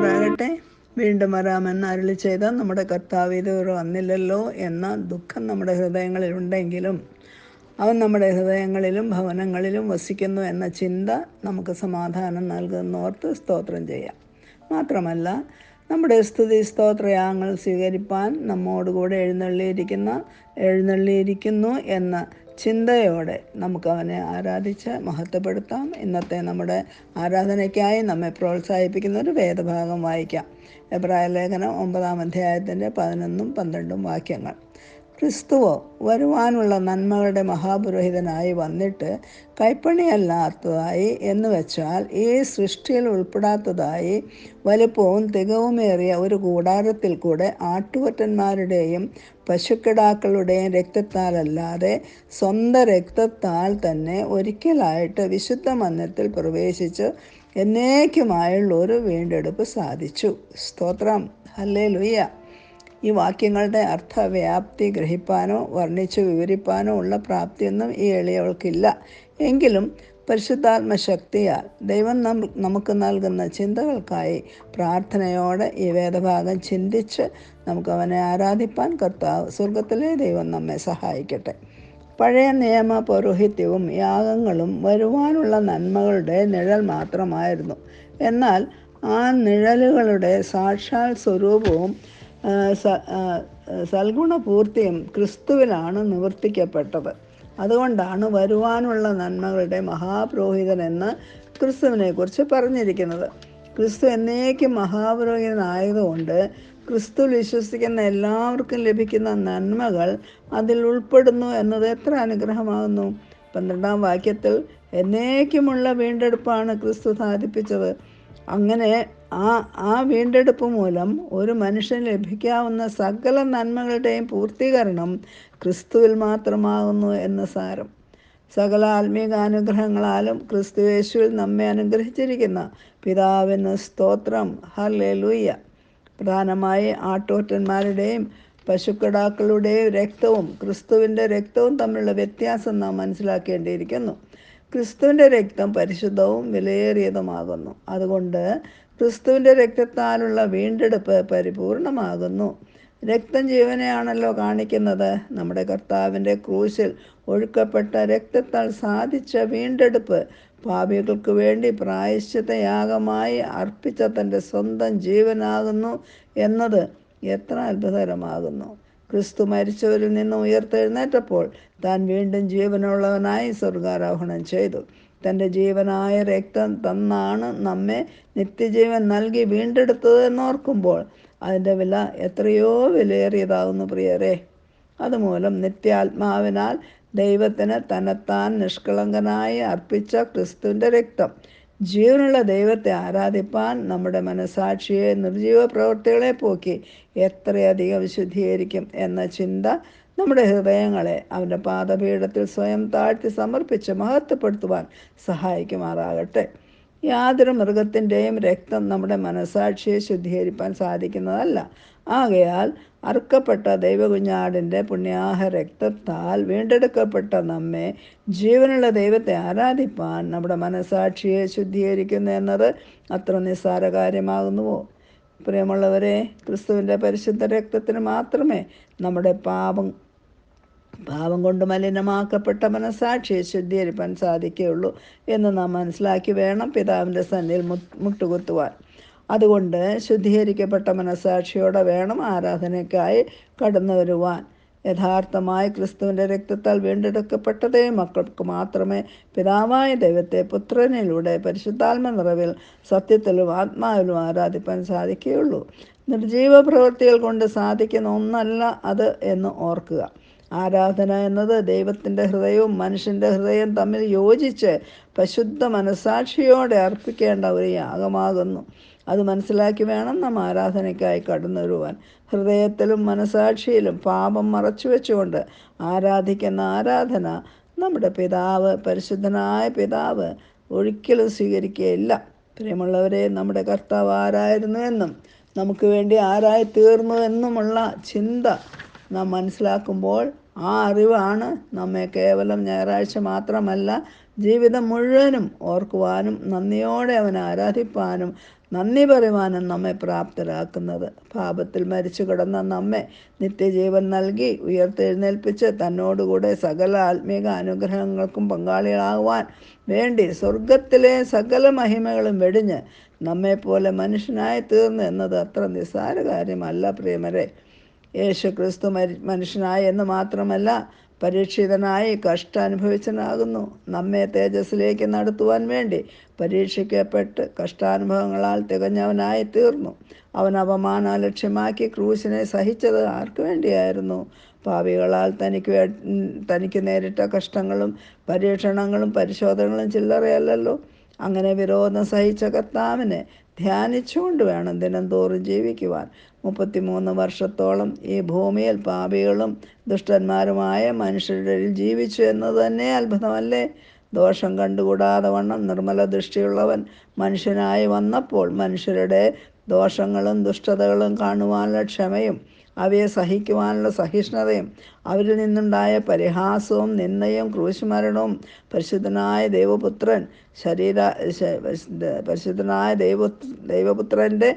സഹായിക്കുമാറാകട്ടെ വീണ്ടും വരാമെന്ന് അരുളി ചെയ്ത നമ്മുടെ കർത്താവ് ഇതുവരെ വന്നില്ലല്ലോ എന്ന ദുഃഖം നമ്മുടെ ഹൃദയങ്ങളിൽ ഉണ്ടെങ്കിലും അവൻ നമ്മുടെ ഹൃദയങ്ങളിലും ഭവനങ്ങളിലും വസിക്കുന്നു എന്ന ചിന്ത നമുക്ക് സമാധാനം നൽകുന്നോർത്ത് സ്തോത്രം ചെയ്യാം. മാത്രമല്ല നമ്മുടെ സ്തുതി സ്തോത്രയാങ്ങൾ സ്വീകരിപ്പാൻ നമ്മോടുകൂടെ എഴുന്നള്ളിയിരിക്കുന്ന എഴുന്നള്ളിയിരിക്കുന്നു എന്ന ചിന്തയോടെ നമുക്ക് അവനെ ആരാധിച്ച് മഹത്വപ്പെടുത്താം. ഇന്നത്തെ നമ്മുടെ ആരാധനയ്ക്കായി നമ്മെ പ്രോത്സാഹിപ്പിക്കുന്ന ഒരു വേദഭാഗം വായിക്കാം. എബ്രായ ലേഖനം ഒമ്പതാം അധ്യായത്തിന്റെ പതിനൊന്നും പന്ത്രണ്ടും വാക്യങ്ങൾ. ക്രിസ്തുവോ വരുവാനുള്ള നന്മകളുടെ മഹാപുരോഹിതനായി വന്നിട്ട് കൈപ്പണിയല്ലാത്തതായി എന്ന് വെച്ചാൽ ഈ സൃഷ്ടിയിൽ ഉൾപ്പെടാത്തതായി വലുപ്പവും തികവുമേറിയ ഒരു കൂടാരത്തിൽ കൂടെ ആട്ടുകൊറ്റന്മാരുടെയും പശുക്കിടാക്കളുടെയും രക്തത്താലല്ലാതെ സ്വന്തം രക്തത്താൽ തന്നെ ഒരിക്കലായിട്ട് വിശുദ്ധ മന്ദിരത്തിൽ പ്രവേശിച്ച് എന്നേക്കുമായുള്ള ഒരു വീണ്ടെടുപ്പ് സാധിച്ചു. സ്തോത്രം. ഹല്ലേ ലുയ്യ ഈ വാക്യങ്ങളുടെ അർത്ഥവ്യാപ്തി ഗ്രഹിപ്പാനോ വർണിച്ച് വിവരിപ്പാനോ ഉള്ള പ്രാപ്തിയൊന്നും ഈ എളിയവൾക്കില്ല. എങ്കിലും പരിശുദ്ധാത്മശക്തിയാൽ ദൈവം നമുക്ക് നൽകുന്ന ചിന്തകൾക്കായി പ്രാർത്ഥനയോടെ ഈ വേദഭാഗം ചിന്തിച്ച് നമുക്കവനെ ആരാധിപ്പാൻ കർത്താവ് സ്വർഗത്തിലെ ദൈവം നമ്മെ സഹായിക്കട്ടെ. പഴയ നിയമ പൗരോഹിത്യവും യാഗങ്ങളും വരുവാനുള്ള നന്മകളുടെ നിഴൽ മാത്രമായിരുന്നു. എന്നാൽ ആ നിഴലുകളുടെ സാക്ഷാൽ സ്വരൂപവും സൽഗുണപൂർത്തിയും ക്രിസ്തുവിലാണ് നിവർത്തിക്കപ്പെട്ടത്. അതുകൊണ്ടാണ് വരുവാനുള്ള നന്മകളുടെ മഹാപുരോഹിതൻ എന്ന് ക്രിസ്തുവിനെ കുറിച്ച് പറഞ്ഞിരിക്കുന്നത്. ക്രിസ്തു എന്നേക്കും മഹാപുരോഹിതനായതുകൊണ്ട് ക്രിസ്തു വിശ്വസിക്കുന്ന എല്ലാവർക്കും ലഭിക്കുന്ന നന്മകൾ അതിൽ ഉൾപ്പെടുന്നു എന്നത് എത്ര അനുഗ്രഹമാകുന്നു. പന്ത്രണ്ടാം വാക്യത്തിൽ എന്നേക്കുമുള്ള വീണ്ടെടുപ്പാണ് ക്രിസ്തു സാധിപ്പിച്ചത്. അങ്ങനെ ആ ആ വീണ്ടെടുപ്പ് മൂലം ഒരു മനുഷ്യന് ലഭിക്കാവുന്ന സകല നന്മകളുടെയും പൂർത്തീകരണം ക്രിസ്തുവിൽ മാത്രമാകുന്നു എന്ന് സാരം. സകല ആത്മീക അനുഗ്രഹങ്ങളാലും ക്രിസ്തു യേശുവിൽ നമ്മെ അനുഗ്രഹിച്ചിരിക്കുന്ന പിതാവിന് സ്തോത്രം. ഹല്ലേ ലൂയ്യ പ്രധാനമായി ആട്ടോറ്റന്മാരുടെയും പശുക്കിടാക്കളുടെയും രക്തവും ക്രിസ്തുവിന്റെ രക്തവും തമ്മിലുള്ള വ്യത്യാസം നാം മനസ്സിലാക്കേണ്ടിയിരിക്കുന്നു. ക്രിസ്തുവിന്റെ രക്തം പരിശുദ്ധവും വിലയേറിയതുമാകുന്നു. അതുകൊണ്ട് ക്രിസ്തുവിന്റെ രക്തത്താലുള്ള വീണ്ടെടുപ്പ് പരിപൂർണമാകുന്നു. രക്തം ജീവനെയാണല്ലോ കാണിക്കുന്നത്. നമ്മുടെ കർത്താവിന്റെ ക്രൂശിൽ ഒഴുക്കപ്പെട്ട രക്തത്താൽ സാധിച്ച വീണ്ടെടുപ്പ് പാപികൾക്ക് വേണ്ടി പ്രായശ്ചിത്തയാഗമായി അർപ്പിച്ച തന്റെ സ്വന്തം ജീവനാകുന്നു എന്നത് എത്ര അത്ഭുതകരമാകുന്നു. ക്രിസ്തു മരിച്ചവരിൽ നിന്ന് ഉയർത്തെഴുന്നേറ്റപ്പോൾ താൻ വീണ്ടും ജീവനുള്ളവനായി സ്വർഗാരോഹണം ചെയ്തു. തന്റെ ജീവനായ രക്തം തന്നാണ് നമ്മെ നിത്യജീവൻ നൽകി വീണ്ടെടുത്തത് എന്നോർക്കുമ്പോൾ അതിന്റെ വില എത്രയോ വിലയേറിയതാകുന്നു പ്രിയരെ. അതുമൂലം നിത്യാത്മാവിനാൽ ദൈവത്തിന് തന്നെത്താൻ നിഷ്കളങ്കനായി അർപ്പിച്ച ക്രിസ്തുവിന്റെ രക്തം ജീവനുള്ള ദൈവത്തെ ആരാധിപ്പാൻ നമ്മുടെ മനസാക്ഷിയെ നിർജീവ പ്രവൃത്തികളെ പോക്കി എത്രയധികം വിശുദ്ധീകരിക്കും എന്ന ചിന്ത നമ്മുടെ ഹൃദയങ്ങളെ അവന്റെ പാദപീഠത്തിൽ സ്വയം താഴ്ത്തി സമർപ്പിച്ച് മഹത്വപ്പെടുത്തുവാൻ സഹായിക്കുമാറാകട്ടെ. യാതൊരു മൃഗത്തിന്റെയും രക്തം നമ്മുടെ മനസാക്ഷിയെ ശുദ്ധീകരിപ്പാൻ സാധിക്കുന്നതല്ല. ആകയാൽ അർക്കപ്പെട്ട ദൈവകുഞ്ഞാടിന്റെ പുണ്യാഹ രക്തത്താൽ വീണ്ടെടുക്കപ്പെട്ട നമ്മെ ജീവനുള്ള ദൈവത്തെ ആരാധിപ്പാൻ നമ്മുടെ മനസാക്ഷിയെ ശുദ്ധീകരിക്കുന്നു എന്നത് അത്ര നിസ്സാര കാര്യമാകുന്നുവോ? പ്രിയമുള്ളവരെ ക്രിസ്തുവിന്റെ പരിശുദ്ധ രക്തത്തിന് മാത്രമേ നമ്മുടെ പാപം പാപം കൊണ്ട് മലിനമാക്കപ്പെട്ട മനസാക്ഷിയെ ശുദ്ധീകരിപ്പാൻ സാധിക്കുകയുള്ളൂ എന്ന് നാം മനസ്സിലാക്കി വേണം പിതാവിന്റെ സന്നിധിയിൽ മുട്ടുകുത്തുവാൻ. അതുകൊണ്ട് ശുദ്ധീകരിക്കപ്പെട്ട മനസാക്ഷിയോടെ വേണം ആരാധനയ്ക്കായി കടന്നു വരുവാൻ. യഥാർത്ഥമായി ക്രിസ്തുവിന്റെ രക്തത്താൽ വീണ്ടെടുക്കപ്പെട്ടതേ മക്കൾക്ക് മാത്രമേ പിതാവായ ദൈവത്തെ പുത്രനിലൂടെ പരിശുദ്ധാത്മ നിറവിൽ സത്യത്തിലും ആത്മാവിലും ആരാധിപ്പാൻ സാധിക്കുകയുള്ളൂ. നിർജീവ പ്രവൃത്തികൾ കൊണ്ട് സാധിക്കുന്ന ഒന്നല്ല അത് എന്ന് ഓർക്കുക. ആരാധന എന്നത് ദൈവത്തിന്റെ ഹൃദയവും മനുഷ്യന്റെ ഹൃദയം തമ്മിൽ യോജിച്ച് പരിശുദ്ധ മനസാക്ഷിയോടെ അർപ്പിക്കേണ്ട ഒരു യാഗമാകുന്നു. അത് മനസ്സിലാക്കി വേണം നാം ആരാധനയ്ക്കായി കടന്നുവരുവാൻ. ഹൃദയത്തിലും മനസാക്ഷിയിലും പാപം മറച്ചു വെച്ചുകൊണ്ട് ആരാധിക്കുന്ന ആരാധന നമ്മുടെ പിതാവ് പരിശുദ്ധനായ പിതാവ് ഒരിക്കലും സ്വീകരിക്കുകയില്ല. പ്രിയമുള്ളവരെ നമ്മുടെ കർത്താവ് ആരായിരുന്നു എന്നും നമുക്ക് വേണ്ടി ആരായി തീർന്നു എന്നുമുള്ള ചിന്ത നാം മനസ്സിലാക്കുമ്പോൾ ആ അറിവാണ് നമ്മെ കേവലം ഞായറാഴ്ച മാത്രമല്ല ജീവിതം മുഴുവനും ഓർക്കുവാനും നന്ദിയോടെ അവനെ ആരാധിപ്പാനും നന്ദി പറയുവാനും നമ്മെ പ്രാപ്തരാക്കുന്നത്. പാപത്തിൽ മരിച്ചു കിടന്ന നമ്മെ നിത്യജീവൻ നൽകി ഉയർത്തെഴുന്നേൽപ്പിച്ച് തന്നോടുകൂടെ സകല ആത്മീക അനുഗ്രഹങ്ങൾക്കും പങ്കാളികളാകുവാൻ വേണ്ടി സ്വർഗത്തിലെ സകല മഹിമകളും വെടിഞ്ഞ് നമ്മെപ്പോലെ മനുഷ്യനായി തീർന്നു എന്നത് അത്ര നിസ്സാര കാര്യമല്ല പ്രിയമരെ. യേശു ക്രിസ്തു മനുഷ്യനായ എന്ന് മാത്രമല്ല പരീക്ഷിതനായി കഷ്ടം അനുഭവിച്ചനാകുന്നു നമ്മെ തേജസ്സിലേക്ക് നടത്തുവാൻ വേണ്ടി പരീക്ഷിക്കപ്പെട്ട് കഷ്ടാനുഭവങ്ങളാൽ തികഞ്ഞവനായി തീർന്നു. അവൻ അപമാന ലക്ഷ്യമാക്കി ക്രൂശിനെ സഹിച്ചത് ആർക്കു വേണ്ടിയായിരുന്നു? പാപികളാൽ തനിക്ക് തനിക്ക് നേരിട്ട കഷ്ടങ്ങളും പരീക്ഷണങ്ങളും പരിശോധനകളും ചില്ലറയല്ലല്ലോ. അങ്ങനെ വിരോധം സഹിച്ച കർത്താവിനെ ധ്യാനിച്ചുകൊണ്ട് വേണം ദിനംതോറും ജീവിക്കുവാൻ. മുപ്പത്തിമൂന്ന് വർഷത്തോളം ഈ ഭൂമിയിൽ പാപികളും ദുഷ്ടന്മാരുമായ മനുഷ്യരുടെ ജീവിച്ചു എന്നത് തന്നെ അത്ഭുതമല്ലേ? ദോഷം കണ്ടുകൂടാതെ വണ്ണം നിർമ്മല ദൃഷ്ടിയുള്ളവൻ മനുഷ്യനായി വന്നപ്പോൾ മനുഷ്യരുടെ ദോഷങ്ങളും ദുഷ്ടതകളും കാണുവാനുള്ള ക്ഷമയും അവയെ സഹിക്കുവാനുള്ള സഹിഷ്ണുതയും അവരിൽ നിന്നുണ്ടായ പരിഹാസവും നിന്ദയും ക്രൂശുമരണവും പരിശുദ്ധനായ ദൈവപുത്രൻ ശരീര പരിശുദ്ധനായ ദൈവ ദൈവപുത്രന്റെ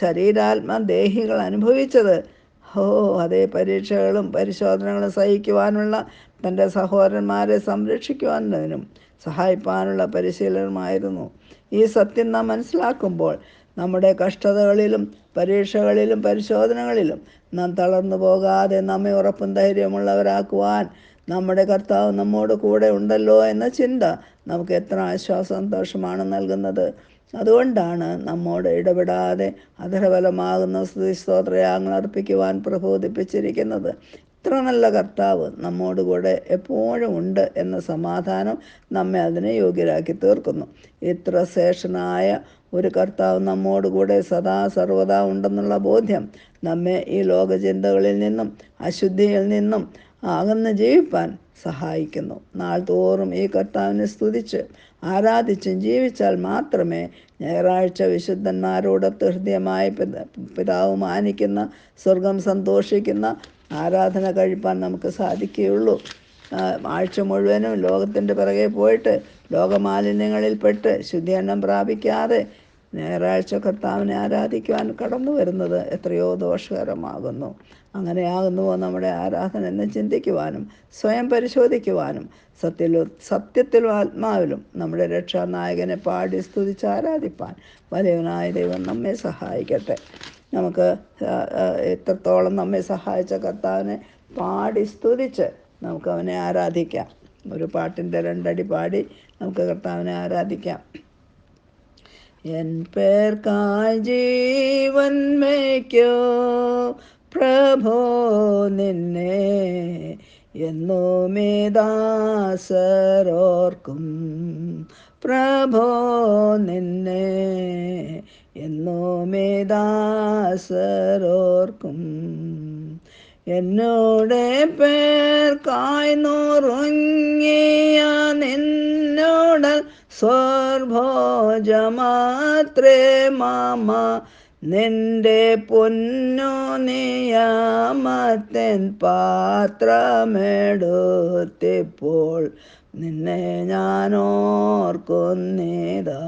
ശരീരാത്മ ദേഹികൾ അനുഭവിച്ചത്. ഹോ അതേ പരീക്ഷകളും പരിശോധനകളും സഹിക്കുവാനുള്ള തന്റെ സഹോദരന്മാരെ സംരക്ഷിക്കുവാനുള്ളതിനും സഹായിപ്പാനുള്ള പരിശീലനമായിരുന്നു. ഈ സത്യം നാം മനസ്സിലാക്കുമ്പോൾ നമ്മുടെ കഷ്ടതകളിലും പരീക്ഷകളിലും പരിശോധനകളിലും നാം തളർന്നു പോകാതെ നമ്മെ ഉറപ്പും ധൈര്യമുള്ളവരാക്കുവാൻ നമ്മുടെ കർത്താവ് നമ്മോട് കൂടെ ഉണ്ടല്ലോ എന്ന ചിന്ത നമുക്ക് എത്ര ആശ്വാസം സന്തോഷമാണ് നൽകുന്നത്. അതുകൊണ്ടാണ് നമ്മോട് ഇടപെടാതെ അധരബലമാകുന്ന സ്തുതി സ്തോത്രയാങ്ങൾ അർപ്പിക്കുവാൻ പ്രബോധിപ്പിച്ചിരിക്കുന്നത്. ഇത്ര നല്ല കർത്താവ് നമ്മോട് കൂടെ എപ്പോഴും ഉണ്ട് എന്ന സമാധാനം നമ്മെ അതിനെ യോഗ്യരാക്കി തീർക്കുന്നു. ഇത്ര ശേഷനായ ഒരു കർത്താവ് നമ്മോട് കൂടെ സദാ സർവദാ ഉണ്ടെന്നുള്ള ബോധ്യം നമ്മെ ഈ ലോകചിന്തകളിൽ നിന്നും അശുദ്ധിയിൽ നിന്നും അകന്ന് ജീവിപ്പാൻ സഹായിക്കുന്നു. നാൾ തോറും ഈ കർത്താവിനെ സ്തുതിച്ച് ആരാധിച്ചും ജീവിച്ചാൽ മാത്രമേ ഞായറാഴ്ച വിശുദ്ധന്മാരോട് ഹൃദയമായ പിത- പിതാവ് മാനിക്കുന്ന സ്വർഗം സന്തോഷിക്കുന്ന ആരാധന കഴിപ്പാൻ നമുക്ക് സാധിക്കുകയുള്ളൂ. ആഴ്ച മുഴുവനും ലോകത്തിന്റെ പിറകെ പോയിട്ട് ലോകമാലിന്യങ്ങളിൽപ്പെട്ട് ശുദ്ധീകരണം പ്രാപിക്കാതെ ഞായറാഴ്ച കർത്താവിനെ ആരാധിക്കുവാൻ കടന്നു വരുന്നത് എത്രയോ ദോഷകരമാകുന്നു. അങ്ങനെയാകുന്നുവോ നമ്മുടെ ആരാധന എന്ന് ചിന്തിക്കുവാനും സ്വയം പരിശോധിക്കുവാനും സത്യ സത്യത്തിലും ആത്മാവിലും നമ്മുടെ രക്ഷാനായകനെ പാടി സ്തുതിച്ച് ആരാധിപ്പാൻ വലിയവനായ ദൈവം നമ്മെ സഹായിക്കട്ടെ. നമുക്ക് എത്രത്തോളം നമ്മെ സഹായിച്ച കർത്താവിനെ പാടി സ്തുതിച്ച് നമുക്ക് അവനെ ആരാധിക്കാം. ഒരു പാട്ടിന്റെ രണ്ടടി പാടി നമുക്ക് കർത്താവിനെ ആരാധിക്കാം. എൻ പേർക്കായി ജീവൻ മേക്കോ പ്രഭോ നിന്നെ എന്നോ മേദാസരോർക്കും പ്രഭോ നിന്നെ എന്നോ മേദാസരോർക്കും എന്നോടെ പേർക്കായി നോറുങ്ങിയ നിന്നോട് സ്വർഭോജമാത്രേ മാമ. നിന്റെ പൊന്നു നിയാമത്തൻ പാത്രമെടുത്തിപ്പോൾ നിന്നെ ഞാൻ ഓർക്കുന്നേതാ.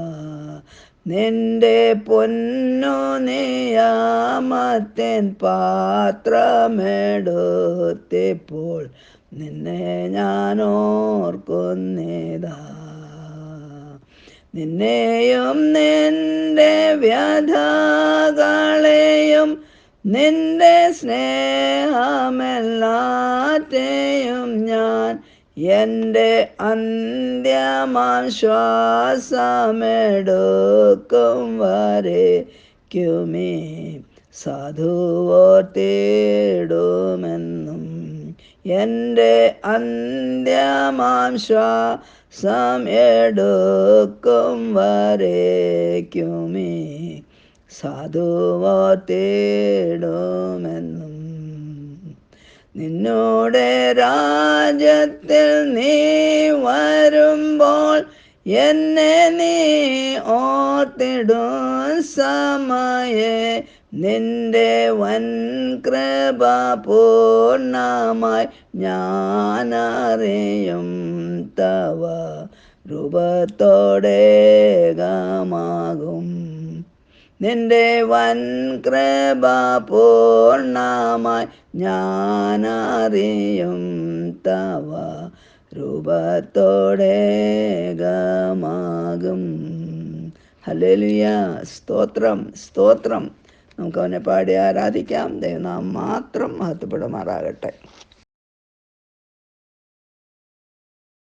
നിന്റെ പൊന്നു നിയാമത്തിൻ പാത്രമെടുത്തിപ്പോൾ നിന്നെ ഞാൻ ഓർക്കുന്നേതാ. നിന്നെയും നിന്റെ വ്യഥകളെയും നിന്റെ സ്നേഹമെല്ലാറ്റെയും ഞാൻ എന്റെ അന്ത്യമാശ്വാസമെടുക്കും വരെ ക്യുമേ വരയ്ക്കുമേ സാധുവോർത്തിടുമെന്നും എന്റെ അന്ത്യമാം വരെ എടുക്കും വരയ്ക്കുമേ സാധുവോർത്തിടുമെന്നും നിന്നോടെ രാജ്യത്തിൽ നീ വരുമ്പോൾ എന്നെ നീ ഓർത്തിടും സമയെ. നിന്റെ വൻ കൃപ പൂർണമായി ഞാനറിയും തവ. രൂപത്തോടെ ഗമാകും നിന്റെ വൻ കൃപ പൂർണമായി ഞാനറിയും തവ. രൂപത്തോടെ ഗമാകും. ഹല്ലേലൂയ. സ്തോത്രം സ്തോത്രം. നമുക്ക് അവനെ പാടി ആരാധിക്കാം. ദൈവനാം മാത്രം മഹത്വപ്പെടുമാറാകട്ടെ.